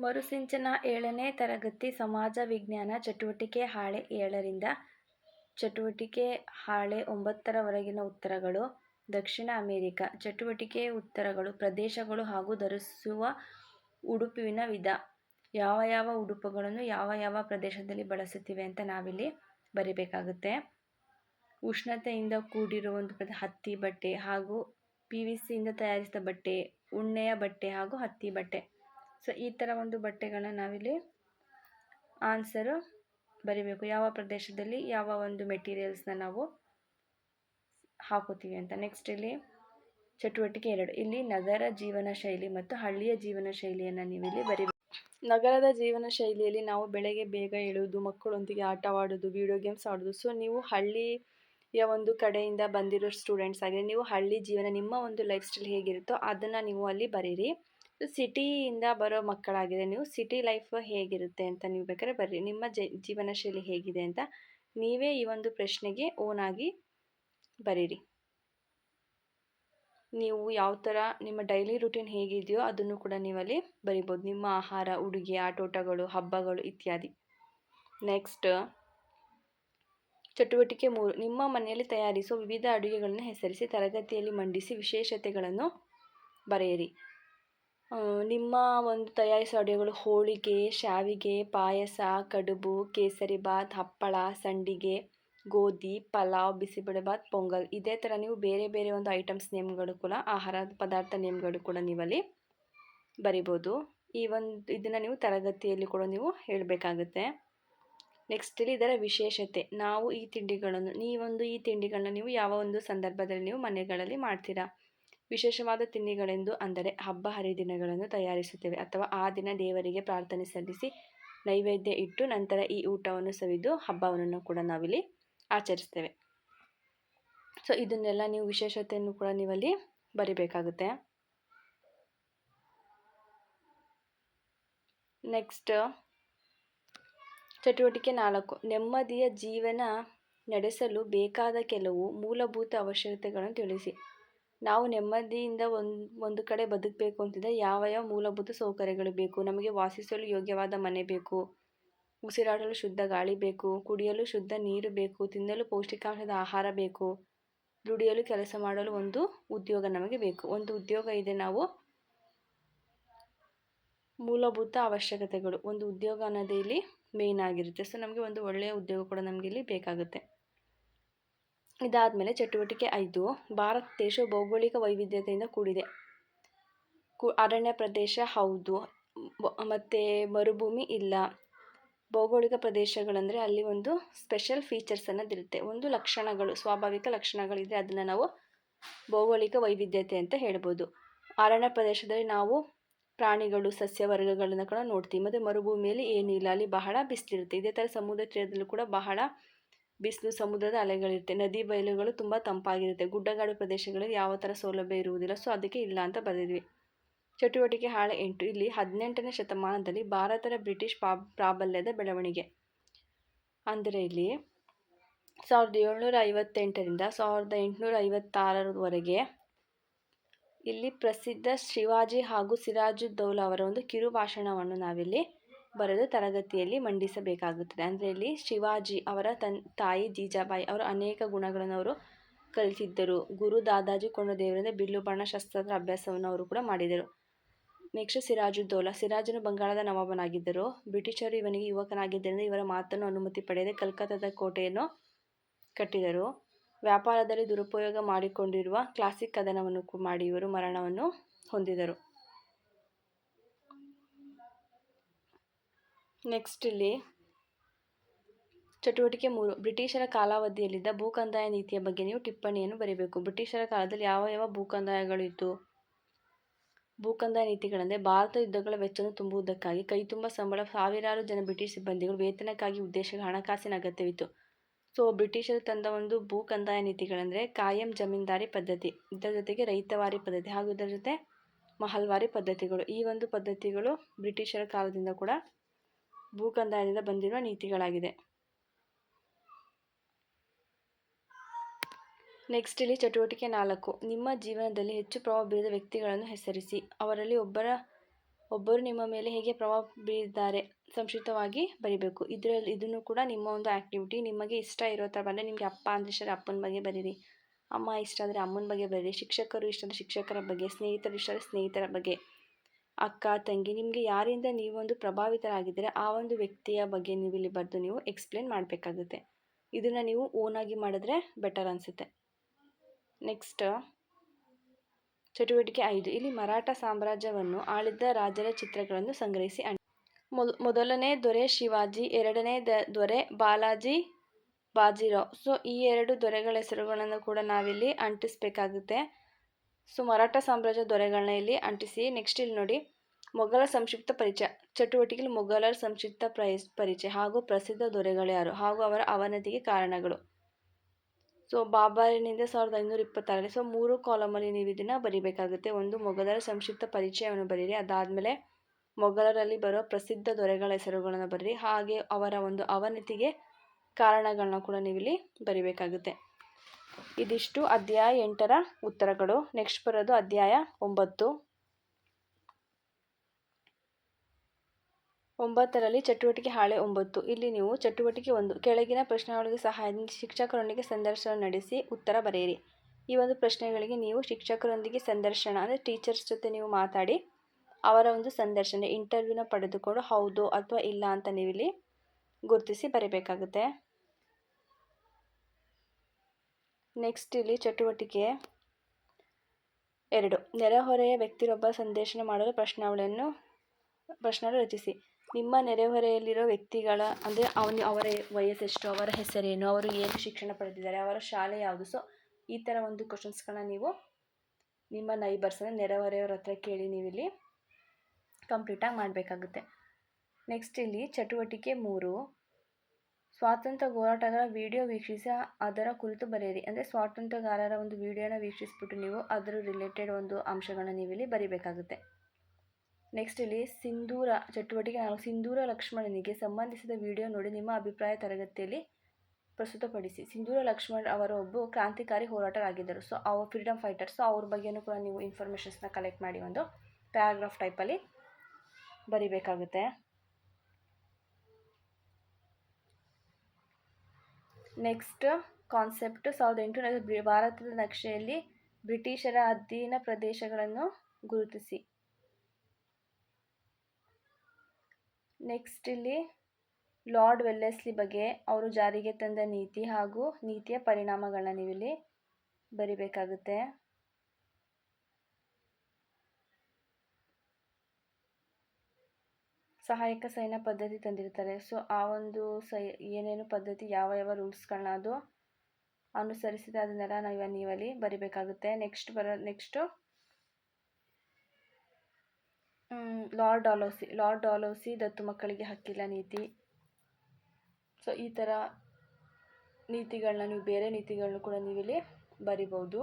ಮರುಸಿಂಚನ ಏಳನೇ ತರಗತಿ ಸಮಾಜ ವಿಜ್ಞಾನ ಚಟುವಟಿಕೆ ಹಾಳೆ ಏಳರಿಂದ ಚಟುವಟಿಕೆ ಹಾಳೆ ಒಂಬತ್ತರವರೆಗಿನ ಉತ್ತರಗಳು, ದಕ್ಷಿಣ ಅಮೆರಿಕ ಚಟುವಟಿಕೆ ಉತ್ತರಗಳು, ಪ್ರದೇಶಗಳು ಹಾಗೂ ಧರಿಸುವ ಉಡುಪಿನ ವಿಧ. ಯಾವ ಯಾವ ಉಡುಪುಗಳನ್ನು ಯಾವ ಯಾವ ಪ್ರದೇಶದಲ್ಲಿ ಬಳಸುತ್ತಿವೆ ಅಂತ ನಾವಿಲ್ಲಿ ಬರಿಬೇಕಾಗುತ್ತೆ. ಉಷ್ಣತೆಯಿಂದ ಕೂಡಿರುವ ಒಂದು ಪ್ರದ ಹತ್ತಿ ಬಟ್ಟೆ ಹಾಗೂ ಪಿ ವಿ ಸಿಯಿಂದ ತಯಾರಿಸಿದ ಬಟ್ಟೆ, ಉಣ್ಣೆಯ ಬಟ್ಟೆ ಹಾಗೂ ಹತ್ತಿ ಬಟ್ಟೆ. ಸೊ ಈ ಥರ ಒಂದು ಬಟ್ಟೆಗಳನ್ನ ನಾವಿಲ್ಲಿ ಆನ್ಸರು ಬರಿಬೇಕು. ಯಾವ ಪ್ರದೇಶದಲ್ಲಿ ಯಾವ ಒಂದು ಮೆಟೀರಿಯಲ್ಸ್ನ ನಾವು ಹಾಕೋತೀವಿ ಅಂತ. ನೆಕ್ಸ್ಟ್ ಇಲ್ಲಿ ಚಟುವಟಿಕೆ ಎರಡು. ಇಲ್ಲಿ ನಗರ ಜೀವನ ಶೈಲಿ ಮತ್ತು ಹಳ್ಳಿಯ ಜೀವನ ಶೈಲಿಯನ್ನು ನೀವಿಲ್ಲಿ ಬರಿಬೇಕು. ನಗರದ ಜೀವನ ಶೈಲಿಯಲ್ಲಿ ನಾವು ಬೆಳಗ್ಗೆ ಬೇಗ ಏಳುವುದು ಮಕ್ಕಳೊಂದಿಗೆ ಆಟವಾಡೋದು ವಿಡಿಯೋ ಗೇಮ್ಸ್ ಆಡೋದು. ಸೊ ನೀವು ಹಳ್ಳಿಯ ಒಂದು ಕಡೆಯಿಂದ ಬಂದಿರೋ ಸ್ಟೂಡೆಂಟ್ಸ್ ಆಗಿದೆ ನೀವು ಹಳ್ಳಿ ಜೀವನ, ನಿಮ್ಮ ಒಂದು ಲೈಫ್ ಸ್ಟೈಲ್ ಹೇಗಿರುತ್ತೋ ಅದನ್ನು ನೀವು ಅಲ್ಲಿ ಬರೀರಿ. ಸಿಟಿಯಿಂದ ಬರೋ ಮಕ್ಕಳಾಗಿದೆ. ನೀವು ಸಿಟಿ ಲೈಫ್ ಹೇಗಿರುತ್ತೆ ಅಂತ ನೀವು ಬೇಕಾದ್ರೆ ಬರ್ರಿ. ನಿಮ್ಮ ಜೀವನ ಶೈಲಿ ಹೇಗಿದೆ ಅಂತ ನೀವೇ ಈ ಒಂದು ಪ್ರಶ್ನೆಗೆ ಓನ್ ಆಗಿ ಬರೀರಿ. ನೀವು ಯಾವ ಥರ, ನಿಮ್ಮ ಡೈಲಿ ರುಟೀನ್ ಹೇಗಿದೆಯೋ ಅದನ್ನು ಕೂಡ ನೀವಲ್ಲಿ ಬರಿಬೋದು. ನಿಮ್ಮ ಆಹಾರ, ಉಡುಗೆ, ಆಟೋಟಗಳು, ಹಬ್ಬಗಳು ಇತ್ಯಾದಿ. ನೆಕ್ಸ್ಟ್ ಚಟುವಟಿಕೆ ಮೂರು. ನಿಮ್ಮ ಮನೆಯಲ್ಲಿ ತಯಾರಿಸುವ ವಿವಿಧ ಅಡುಗೆಗಳನ್ನು ಹೆಸರಿಸಿ, ತರಗತಿಯಲ್ಲಿ ಮಂಡಿಸಿ ವಿಶೇಷತೆಗಳನ್ನು ಬರೆಯಿರಿ. ನಿಮ್ಮ ಒಂದು ತಯಾರಿಸುವ ಅಡುಗೆಗಳು ಹೋಳಿಗೆ, ಶಾವಿಗೆ, ಪಾಯಸ, ಕಡುಬು ಕೇಸರಿಬಾತ್ ಹಪ್ಪಳ, ಸಂಡಿಗೆ, ಗೋಧಿ, ಪಲಾವ್ ಬಿಸಿಬೇಳೆಬಾತ್ ಪೊಂಗಲ್. ಇದೇ ಥರ ನೀವು ಬೇರೆ ಬೇರೆ ಒಂದು ಐಟಮ್ಸ್ ನೇಮ್ಗಳು ಕೂಡ, ಆಹಾರ ಪದಾರ್ಥ ನೇಮ್ಗಳು ಕೂಡ ನೀವಲ್ಲಿ ಬರಿಬೋದು. ಈ ಒಂದು, ಇದನ್ನು ನೀವು ತರಗತಿಯಲ್ಲಿ ಕೂಡ ನೀವು ಹೇಳಬೇಕಾಗುತ್ತೆ. ನೆಕ್ಸ್ಟ್ ಇಲ್ಲಿ ಇದರ ವಿಶೇಷತೆ. ನಾವು ಈ ತಿಂಡಿಗಳನ್ನು, ನೀವೊಂದು ಈ ತಿಂಡಿಗಳನ್ನ ನೀವು ಯಾವ ಒಂದು ಸಂದರ್ಭದಲ್ಲಿ ನೀವು ಮನೆಗಳಲ್ಲಿ ಮಾಡ್ತೀರಾ? ವಿಶೇಷವಾದ ತಿಂಡಿಗಳೆಂದು ಅಂದರೆ ಹಬ್ಬ ಹರಿದಿನಗಳನ್ನು ತಯಾರಿಸುತ್ತೇವೆ. ಅಥವಾ ಆ ದಿನ ದೇವರಿಗೆ ಪ್ರಾರ್ಥನೆ ಸಲ್ಲಿಸಿ ನೈವೇದ್ಯ ಇಟ್ಟು ನಂತರ ಈ ಊಟವನ್ನು ಸವಿದು ಹಬ್ಬವನ್ನು ಕೂಡ ನಾವಿಲ್ಲಿ ಆಚರಿಸ್ತೇವೆ. ಸೊ ಇದನ್ನೆಲ್ಲ ನೀವು ವಿಶೇಷತೆಯನ್ನು ಕೂಡ ನೀವಲ್ಲಿ ಬರಿಬೇಕಾಗುತ್ತೆ. ನೆಕ್ಸ್ಟ್ ಚಟುವಟಿಕೆ ನಾಲ್ಕು. ನೆಮ್ಮದಿಯ ಜೀವನ ನಡೆಸಲು ಬೇಕಾದ ಕೆಲವು ಮೂಲಭೂತ ಅವಶ್ಯಕತೆಗಳನ್ನು ತಿಳಿಸಿ. ನಾವು ನೆಮ್ಮದಿಯಿಂದ ಒಂದು ಒಂದು ಕಡೆ ಬದುಕಬೇಕು ಅಂತಿದ್ದರೆ ಯಾವ ಯಾವ ಮೂಲಭೂತ ಸೌಕರ್ಯಗಳು ಬೇಕು? ನಮಗೆ ವಾಸಿಸಲು ಯೋಗ್ಯವಾದ ಮನೆ ಬೇಕು, ಉಸಿರಾಡಲು ಶುದ್ಧ ಗಾಳಿ ಬೇಕು, ಕುಡಿಯಲು ಶುದ್ಧ ನೀರು ಬೇಕು, ತಿನ್ನಲು ಪೌಷ್ಟಿಕಾಂಶದ ಆಹಾರ ಬೇಕು, ದುಡಿಯಲು ಕೆಲಸ ಮಾಡಲು ಒಂದು ಉದ್ಯೋಗ ನಮಗೆ ಬೇಕು. ಒಂದು ಉದ್ಯೋಗ ಇದೆ ನಾವು ಮೂಲಭೂತ ಅವಶ್ಯಕತೆಗಳು. ಒಂದು ಉದ್ಯೋಗ ಅನ್ನೋದೇ ಇಲ್ಲಿ ಮೇಯ್ನ್ ಆಗಿರುತ್ತೆ. ಸೊ ನಮಗೆ ಒಂದು ಒಳ್ಳೆಯ ಉದ್ಯೋಗ ಕೂಡ ನಮಗೆ ಇಲ್ಲಿ ಬೇಕಾಗುತ್ತೆ. ಇದಾದಮೇಲೆ ಚಟುವಟಿಕೆ ಐದು, ಭಾರತ ದೇಶವು ಭೌಗೋಳಿಕ ವೈವಿಧ್ಯತೆಯಿಂದ ಕೂಡಿದೆ. ಕು, ಅರಣ್ಯ ಪ್ರದೇಶ ಹೌದು ಮತ್ತು ಮರುಭೂಮಿ ಇಲ್ಲ. ಭೌಗೋಳಿಕ ಪ್ರದೇಶಗಳಂದರೆ ಅಲ್ಲಿ ಒಂದು ಸ್ಪೆಷಲ್ ಫೀಚರ್ಸ್ ಅನ್ನೋದಿರುತ್ತೆ ಒಂದು ಲಕ್ಷಣಗಳು, ಸ್ವಾಭಾವಿಕ ಲಕ್ಷಣಗಳಿದೆ ಅದನ್ನು ನಾವು ಭೌಗೋಳಿಕ ವೈವಿಧ್ಯತೆ ಅಂತ ಹೇಳ್ಬೋದು. ಅರಣ್ಯ ಪ್ರದೇಶದಲ್ಲಿ ನಾವು ಪ್ರಾಣಿಗಳು ಸಸ್ಯ ವರ್ಗಗಳನ್ನು ಕೂಡ ನೋಡ್ತೀವಿ. ಮತ್ತು ಮರುಭೂಮಿಯಲ್ಲಿ ಏನಿಲ್ಲ, ಅಲ್ಲಿ ಬಹಳ ಬಿಸಿಲಿರುತ್ತೆ. ಇದೇ ಥರ ಸಮುದ್ರ ತೀರದಲ್ಲೂ ಕೂಡ ಬಹಳ ಬಿಸಿಲು ಸಮುದ್ರದ ಅಲೆಗಳಿರುತ್ತೆ. ನದಿ ಬಯಲುಗಳು ತುಂಬ ತಂಪಾಗಿರುತ್ತೆ. ಗುಡ್ಡಗಾಡು ಪ್ರದೇಶಗಳಲ್ಲಿ ಯಾವ ಥರ ಸೌಲಭ್ಯ ಇರುವುದಿಲ್ಲ. ಸೊ, ಅದಕ್ಕೆ ಇಲ್ಲ ಅಂತ ಬರೆದಿದ್ವಿ. ಚಟುವಟಿಕೆ ಹಾಳೆ ಎಂಟು. ಇಲ್ಲಿ ಹದಿನೆಂಟನೇ ಶತಮಾನದಲ್ಲಿ ಭಾರತದ ಬ್ರಿಟಿಷ್ ಪ್ರಾಬಲ್ಯದ ಬೆಳವಣಿಗೆ. ಅಂದರೆ ಇಲ್ಲಿ ಸಾವಿರದ ಏಳ್ನೂರ ಐವತ್ತೆಂಟರಿಂದ ಸಾವಿರದ ಎಂಟುನೂರ ಐವತ್ತಾರರವರೆಗೆ ಇಲ್ಲಿ ಪ್ರಸಿದ್ಧ ಶಿವಾಜಿ ಹಾಗೂ ಸಿರಾಜುದ್ದೌಲಾ ಅವರ ಒಂದು ಕಿರು ಭಾಷಣವನ್ನು ನಾವಿಲ್ಲಿ ಬರೆದು ತರಗತಿಯಲ್ಲಿ ಮಂಡಿಸಬೇಕಾಗುತ್ತದೆ. ಅಂದರೆ ಇಲ್ಲಿ ಶಿವಾಜಿ ಅವರ ತನ್, ತಾಯಿ ಜೀಜಾಬಾಯಿ ಅವರು ಅನೇಕ ಗುಣಗಳನ್ನು ಅವರು ಕಲಿತಿದ್ದರು. ಗುರು ದಾದಾಜಿ ಕೊಂಡದೇವರಿಂದ ಬಿಲ್ಲು ಬಾಣ ಶಸ್ತ್ರದ ಅಭ್ಯಾಸವನ್ನು ಅವರು ಕೂಡ ಮಾಡಿದರು. ನೆಕ್ಸ್ಟ್ ಸಿರಾಜುದ್ದೌಲಾ ಸಿರಾಜನು ಬಂಗಾಳದ ನವಾಬನಾಗಿದ್ದರು. ಬ್ರಿಟಿಷರು ಇವನಿಗೆ ಯುವಕನಾಗಿದ್ದರಿಂದ ಇವರ ಮಾತನ್ನು ಅನುಮತಿ ಪಡೆಯದೆ ಕಲ್ಕತ್ತಾದ ಕೋಟೆಯನ್ನು ಕಟ್ಟಿದರು. ವ್ಯಾಪಾರದಲ್ಲಿ ದುರುಪಯೋಗ ಮಾಡಿಕೊಂಡಿರುವ ಕ್ಲಾಸಿಕ್ ಕದನವನ್ನು ಮಾಡಿ ಇವರು ಮರಣವನ್ನು ಹೊಂದಿದರು. ನೆಕ್ಸ್ಟ್ ಇಲ್ಲಿ ಚಟುವಟಿಕೆ ಮೂರು. ಬ್ರಿಟಿಷರ ಕಾಲಾವಧಿಯಲ್ಲಿದ್ದ ಭೂಕಂದಾಯ ನೀತಿಯ ಬಗ್ಗೆ ನೀವು ಟಿಪ್ಪಣಿಯನ್ನು ಬರೀಬೇಕು. ಬ್ರಿಟಿಷರ ಕಾಲದಲ್ಲಿ ಯಾವ ಯಾವ ಭೂಕಂದಾಯಗಳಿತ್ತು? ಭೂಕಂದಾಯ ನೀತಿಗಳೆಂದರೆ ಭಾರತ ಯುದ್ಧಗಳ ವೆಚ್ಚವನ್ನು ತುಂಬುವುದಕ್ಕಾಗಿ ಕೈ ತುಂಬ ಸಂಬಳ ಸಾವಿರಾರು ಜನ ಬ್ರಿಟಿಷ್ ಸಿಬ್ಬಂದಿಗಳು ವೇತನಕ್ಕಾಗಿ ಉದ್ದೇಶಗಳ ಹಣಕಾಸಿನ ಅಗತ್ಯವಿತ್ತು. ಸೊ, ಬ್ರಿಟಿಷರು ತಂದ ಒಂದು ಭೂ ಕಂದಾಯ ನೀತಿಗಳೆಂದರೆ ಕಾಯಂ ಜಮೀನ್ದಾರಿ ಪದ್ಧತಿ. ಇದರ ಜೊತೆಗೆ ರೈತವಾರಿ ಪದ್ಧತಿ ಹಾಗೂ ಇದರ ಜೊತೆ ಮಹಲ್ವಾರಿ ಪದ್ಧತಿಗಳು. ಈ ಒಂದು ಪದ್ಧತಿಗಳು ಬ್ರಿಟಿಷರ ಕಾಲದಿಂದ ಕೂಡ ಭೂ ಕಂದಾಯದಿಂದ ಬಂದಿರುವ ನೀತಿಗಳಾಗಿದೆ. ನೆಕ್ಸ್ಟ್ ಇಲ್ಲಿ ಚಟುವಟಿಕೆ ನಾಲ್ಕು. ನಿಮ್ಮ ಜೀವನದಲ್ಲಿ ಹೆಚ್ಚು ಪ್ರಭಾವ ಬೀರಿದ ವ್ಯಕ್ತಿಗಳನ್ನು ಹೆಸರಿಸಿ. ಅವರಲ್ಲಿ ಒಬ್ಬರ, ಒಬ್ಬರು ನಿಮ್ಮ ಮೇಲೆ ಹೇಗೆ ಪ್ರಭಾವ ಬೀರಿದ್ದಾರೆ ಸಂಕ್ಷಿಪ್ತವಾಗಿ ಬರಿಬೇಕು. ಇದರಲ್ಲಿ, ಇದನ್ನು ಕೂಡ ನಿಮ್ಮ ಒಂದು ಆ್ಯಕ್ಟಿವಿಟಿ ನಿಮಗೆ ಇಷ್ಟ ಇರೋ ಥರ ಬಂದರೆ ನಿಮಗೆ ಅಪ್ಪ ಅಂದರೆ ಇಷ್ಟ, ಅಪ್ಪನ ಬಗ್ಗೆ ಬರೀರಿ. ಅಮ್ಮ ಇಷ್ಟ ಆದರೆ ಅಮ್ಮನ ಬಗ್ಗೆ ಬರೀರಿ. ಶಿಕ್ಷಕರು ಇಷ್ಟ ಅಂದರೆ ಶಿಕ್ಷಕರ ಬಗ್ಗೆ ಸ್ನೇಹಿತರು ಇಷ್ಟ ಅಂದರೆ ಸ್ನೇಹಿತರ ಬಗ್ಗೆ ಅಕ್ಕ, ತಂಗಿ, ನಿಮಗೆ ಯಾರಿಂದ ನೀವೊಂದು ಪ್ರಭಾವಿತರಾಗಿದ್ದರೆ, ಆ ಒಂದು ವ್ಯಕ್ತಿಯ ಬಗ್ಗೆ ನೀವು ಇಲ್ಲಿ ಬರೆದು ನೀವು ಎಕ್ಸ್ಪ್ಲೇನ್ ಮಾಡಬೇಕಾಗುತ್ತೆ. ಇದನ್ನು ನೀವು ಓನಾಗಿ ಮಾಡಿದ್ರೆ ಬೆಟರ್ ಅನಿಸುತ್ತೆ. ನೆಕ್ಸ್ಟ್ ಚಟುವಟಿಕೆ ಐದು. ಇಲ್ಲಿ ಮರಾಠ ಸಾಮ್ರಾಜ್ಯವನ್ನು ಆಳಿದ್ದ ರಾಜರ ಚಿತ್ರಗಳನ್ನು ಸಂಗ್ರಹಿಸಿ ಮೊದಲನೇ ದೊರೆ ಶಿವಾಜಿ, ಎರಡನೇ ದ ದೊರೆ ಬಾಲಾಜಿ, ಬಾಜಿರಾವ್. ಸೊ ಈ ಎರಡು ದೊರೆಗಳ ಹೆಸರುಗಳನ್ನು ಕೂಡ ನಾವಿಲ್ಲಿ ಅಂಟಿಸ್ಬೇಕಾಗುತ್ತೆ. ಸೊ ಮರಾಠ ಸಾಮ್ರಾಜ್ಯ ದೊರೆಗಳನ್ನ ಇಲ್ಲಿ ಅಂಟಿಸಿ ನೆಕ್ಸ್ಟ್ ಇಲ್ಲಿ ನೋಡಿ, ಮೊಘಲ ಸಂಕ್ಷಿಪ್ತ ಪರಿಚಯ ಚಟುವಟಿಕೆಯಲ್ಲಿ ಮೊಘಲರ ಸಂಕ್ಷಿಪ್ತ ಪರಿಚಯ ಹಾಗೂ ಪ್ರಸಿದ್ಧ ದೊರೆಗಳು ಯಾರು ಹಾಗೂ ಅವರ ಅವನತಿಗೆ ಕಾರಣಗಳು. ಸೊ ಬಾಬಾರಿನಿಂದ ಸಾವಿರದ ಐನೂರ ಇಪ್ಪತ್ತಾರರಲ್ಲಿ, ಸೊ ಮೂರು ಕಾಲಮಲ್ಲಿ ನೀವು ಇದನ್ನು ಬರಿಬೇಕಾಗುತ್ತೆ. ಒಂದು, ಮೊಘಲರ ಸಂಕ್ಷಿಪ್ತ ಪರಿಚಯವನ್ನು ಬರೀರಿ, ಅದಾದಮೇಲೆ ಮೊಘಲರಲ್ಲಿ ಬರುವ ಪ್ರಸಿದ್ಧ ದೊರೆಗಳ ಹೆಸರುಗಳನ್ನು ಬರೀರಿ, ಹಾಗೆ ಅವರ ಒಂದು ಅವನತಿಗೆ ಕಾರಣಗಳನ್ನ ಕೂಡ ನೀವಿಲ್ಲಿ ಬರಿಬೇಕಾಗುತ್ತೆ. ಇದಿಷ್ಟು ಅಧ್ಯಾಯ ಎಂಟರ ಉತ್ತರಗಳು. ನೆಕ್ಸ್ಟ್ ಬರೋದು ಅಧ್ಯಾಯ ಒಂಬತ್ತು. ಒಂಬತ್ತರಲ್ಲಿ ಚಟುವಟಿಕೆ ಹಾಳೆ ಒಂಬತ್ತು. ಇಲ್ಲಿ ನೀವು ಚಟುವಟಿಕೆ ಒಂದು, ಕೆಳಗಿನ ಪ್ರಶ್ನೆಗಳಿಗೆ ಸಹಾಯದಿಂದ ಶಿಕ್ಷಕರೊಂದಿಗೆ ಸಂದರ್ಶನ ನಡೆಸಿ ಉತ್ತರ ಬರೆಯಿರಿ. ಈ ಒಂದು ಪ್ರಶ್ನೆಗಳಿಗೆ ನೀವು ಶಿಕ್ಷಕರೊಂದಿಗೆ ಸಂದರ್ಶನ, ಅಂದರೆ ಟೀಚರ್ಸ್ ಜೊತೆ ನೀವು ಮಾತಾಡಿ, ಅವರ ಒಂದು ಸಂದರ್ಶನ, ಇಂಟರ್ವ್ಯೂನ ಪಡೆದುಕೊಂಡು ಹೌದು ಅಥವಾ ಇಲ್ಲ ಅಂತ ನೀವಿಲ್ಲಿ ಗುರುತಿಸಿ ಬರೀಬೇಕಾಗುತ್ತೆ. ನೆಕ್ಸ್ಟ್ ಇಲ್ಲಿ ಚಟುವಟಿಕೆ ಎರಡು. ನೆರೆಹೊರೆಯ ವ್ಯಕ್ತಿರೊಬ್ಬ ಸಂದೇಶನ ಮಾಡಲು ಪ್ರಶ್ನಾವಳಿಯನ್ನು ಪ್ರಶ್ನೆಗಳು ರಚಿಸಿ. ನಿಮ್ಮ ನೆರೆಹೊರೆಯಲ್ಲಿರೋ ವ್ಯಕ್ತಿಗಳ, ಅಂದರೆ ಅವನು, ಅವರ ವಯಸ್ಸೆಷ್ಟು, ಅವರ ಹೆಸರೇನು, ಅವರು ಏನು ಶಿಕ್ಷಣ ಪಡೆದಿದ್ದಾರೆ, ಅವರ ಶಾಲೆ ಯಾವುದು? ಸೊ ಈ ಥರ ಒಂದು ಕ್ವಶನ್ಸ್ಗಳನ್ನ ನೀವು ನಿಮ್ಮ ನೈಬರ್ಸ್ ಅಂದರೆ ನೆರೆಹೊರೆಯವ್ರ ಹತ್ರ ಕೇಳಿ ನೀವಿಲ್ಲಿ ಕಂಪ್ಲೀಟಾಗಿ ಮಾಡಬೇಕಾಗುತ್ತೆ. ನೆಕ್ಸ್ಟ್ ಇಲ್ಲಿ ಚಟುವಟಿಕೆ ಮೂರು. ಸ್ವಾತಂತ್ರ್ಯ ಹೋರಾಟಗಾರ ವಿಡಿಯೋ ವೀಕ್ಷಿಸಿ, ಅದರ ಕುರಿತು ಬರೆಯಿರಿ. ಅಂದರೆ ಸ್ವಾತಂತ್ರ್ಯಗಾರರ ಒಂದು ವಿಡಿಯೋನ ವೀಕ್ಷಿಸ್ಬಿಟ್ಟು ನೀವು ಅದರ ರಿಲೇಟೆಡ್ ಒಂದು ಅಂಶಗಳನ್ನ ನೀವಿಲ್ಲಿ ಬರಿಬೇಕಾಗುತ್ತೆ. ನೆಕ್ಸ್ಟ್ ಇಲ್ಲಿ ಸಿಂಧೂರ ಚಟುವಟಿಕೆ ನಾಲ್ಕು ಸಿಂಧೂರ ಲಕ್ಷ್ಮಣನಿಗೆ ಸಂಬಂಧಿಸಿದ ವಿಡಿಯೋ ನೋಡಿ ನಿಮ್ಮ ಅಭಿಪ್ರಾಯ ತರಗತಿಯಲ್ಲಿ ಪ್ರಸ್ತುತಪಡಿಸಿ. ಸಿಂಧೂರ ಲಕ್ಷ್ಮಣ್ ಅವರು ಒಬ್ಬ ಕ್ರಾಂತಿಕಾರಿ ಆಗಿದ್ದರು ಸೊ ಅವ್ರ ಫ್ರೀಡಮ್ ಫೈಟರ್ ಸೊ ಅವ್ರ ಬಗ್ಗೆಯೂ ಕೂಡ ನೀವು ಇನ್ಫಾರ್ಮೇಷನ್ಸ್ನ ಕಲೆಕ್ಟ್ ಮಾಡಿ ಒಂದು ಪ್ಯಾರಾಗ್ರಾಫ್ ಟೈಪಲ್ಲಿ ಬರಿಬೇಕಾಗುತ್ತೆ. ನೆಕ್ಸ್ಟ್ ಕಾನ್ಸೆಪ್ಟ್ ಸಾವಿರದ ಎಂಟುನೂರ ಭಾರತದ ನಕ್ಷೆಯಲ್ಲಿ ಬ್ರಿಟಿಷರ ಅಧೀನ ಪ್ರದೇಶಗಳನ್ನು ಗುರುತಿಸಿ. ನೆಕ್ಸ್ಟ್ ಇಲ್ಲಿ ಲಾರ್ಡ್ ವೆಲ್ಲೆಸ್ಲಿ ಬಗ್ಗೆ ಅವರು ಜಾರಿಗೆ ತಂದ ನೀತಿ ಹಾಗೂ ನೀತಿಯ ಪರಿಣಾಮಗಳನ್ನ ನೀವಿಲ್ಲಿ ಬರಿಬೇಕಾಗುತ್ತೆ. ಸಹಾಯಕ ಸೈನ್ಯ ಪದ್ಧತಿ ತಂದಿರ್ತಾರೆ. ಸೊ, ಆ ಒಂದು ಸೈ, ಏನೇನು ಪದ್ಧತಿ, ಯಾವ ಯಾವ ರೂಲ್ಸ್ಗಳನ್ನ ಅದು ಅನುಸರಿಸಿದೆ ಅದನ್ನೆಲ್ಲ ನಾವು ನೀವಲ್ಲಿ ಬರಿಬೇಕಾಗುತ್ತೆ. ನೆಕ್ಸ್ಟ್ ಬರೋ, next lord Dalhousie lord Dalhousie ದತ್ತು ಮಕ್ಕಳಿಗೆ ಹಕ್ಕಿಲ್ಲ ನೀತಿ. ಸೊ, ಈ ಥರ ನೀತಿಗಳನ್ನ ನೀವು ಬೇರೆ ನೀತಿಗಳನ್ನೂ ಕೂಡ ನೀವಿಲ್ಲಿ ಬರಿಬೋದು.